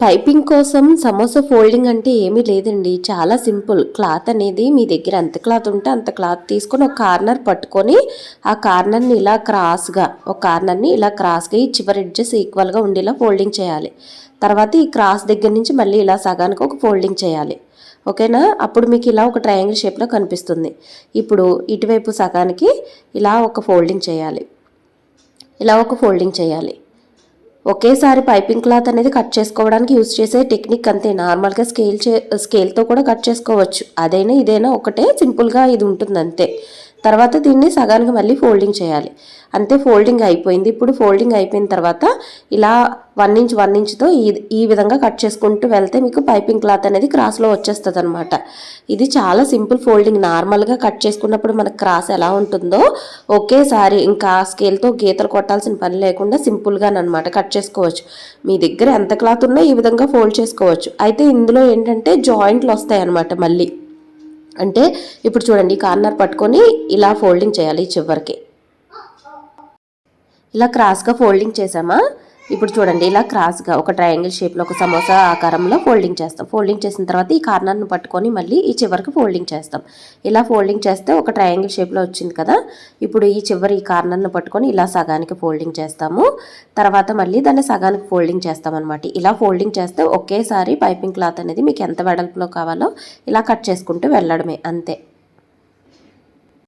Piping కోసం samosa folding అంటే ఏమీ లేదండి. చాలా సింపుల్. క్లాత్ అనేది మీ దగ్గర ఎంత క్లాత్ ఉంటే అంత క్లాత్ తీసుకొని ఒక కార్నర్ పట్టుకొని ఆ కార్నర్ని ఇలా క్రాస్గా ఒక కార్నర్ని ఇలా క్రాస్గా ఈ చివరి ఎడ్జెస్ ఈక్వల్గా ఉండేలా ఫోల్డింగ్ చేయాలి. తర్వాత ఈ క్రాస్ దగ్గర నుంచి మళ్ళీ ఇలా సగానికి ఒక ఫోల్డింగ్ చేయాలి. ఓకేనా? అప్పుడు మీకు ఇలా ఒక ట్రయాంగిల్ షేప్లో కనిపిస్తుంది. ఇప్పుడు ఇటువైపు సగానికి ఇలా ఒక ఫోల్డింగ్ చేయాలి. ఇలా ఒక ఫోల్డింగ్ చేయాలి. ఒకేసారి పైపింగ్ క్లాత్ అనేది కట్ చేసుకోవడానికి యూజ్ చేసే టెక్నిక్ అంతే. నార్మల్గా స్కేల్ చే స్కేల్తో కూడా కట్ చేసుకోవచ్చు. అదైనా ఇదైనా ఒకటే సింపుల్గా ఇది ఉంటుంది అంతే తర్వాత దీన్ని సగానికి మళ్ళీ ఫోల్డింగ్ చేయాలి. అంతే ఫోల్డింగ్ అయిపోయింది. ఇప్పుడు ఫోల్డింగ్ అయిపోయిన తర్వాత ఇలా వన్ ఇంచ్ వన్ ఇంచ్తో ఈ ఈ విధంగా కట్ చేసుకుంటూ వెళ్తే మీకు పైపింగ్ క్లాత్ అనేది క్రాస్లో వచ్చేస్తుంది అనమాట ఇది చాలా సింపుల్ ఫోల్డింగ్. నార్మల్గా కట్ చేసుకున్నప్పుడు మనకు క్రాస్ ఎలా ఉంటుందో ఒకేసారి ఇంకా స్కేల్తో గీతలు కొట్టాల్సిన పని లేకుండా సింపుల్గా అనమాట కట్ చేసుకోవచ్చు. మీ దగ్గర ఎంత క్లాత్ ఉన్నా ఈ విధంగా ఫోల్డ్ చేసుకోవచ్చు. అయితే ఇందులో ఏంటంటే జాయింట్లు వస్తాయి అనమాట మళ్ళీ. అంటే ఇప్పుడు చూడండి కార్నర్ పట్టుకొని ఇలా ఫోల్డింగ్ చేయాలి చివరికి. ఇలా క్రాస్గా ఫోల్డింగ్ చేసామా? ఇప్పుడు చూడండి ఇలా క్రాస్గా ఒక ట్రయాంగిల్ షేప్లో ఒక సమోసా ఆకారంలో ఫోల్డింగ్ చేస్తాం. ఫోల్డింగ్ చేసిన తర్వాత ఈ కార్నర్ను పట్టుకొని మళ్ళీ ఈ చివరికి ఫోల్డింగ్ చేస్తాం. ఇలా ఫోల్డింగ్ చేస్తే ఒక ట్రయాంగిల్ షేప్లో వచ్చింది కదా ఇప్పుడు ఈ చివరి ఈ కార్నర్ను పట్టుకొని ఇలా సగానికి ఫోల్డింగ్ చేస్తాము. తర్వాత మళ్ళీ దాన్ని సగానికి ఫోల్డింగ్ చేస్తాం అనమాట ఇలా ఫోల్డింగ్ చేస్తే ఒకేసారి పైపింగ్ క్లాత్ అనేది మీకు ఎంత వెడల్పులో కావాలో ఇలా కట్ చేసుకుంటూ వెళ్ళడమే అంతే.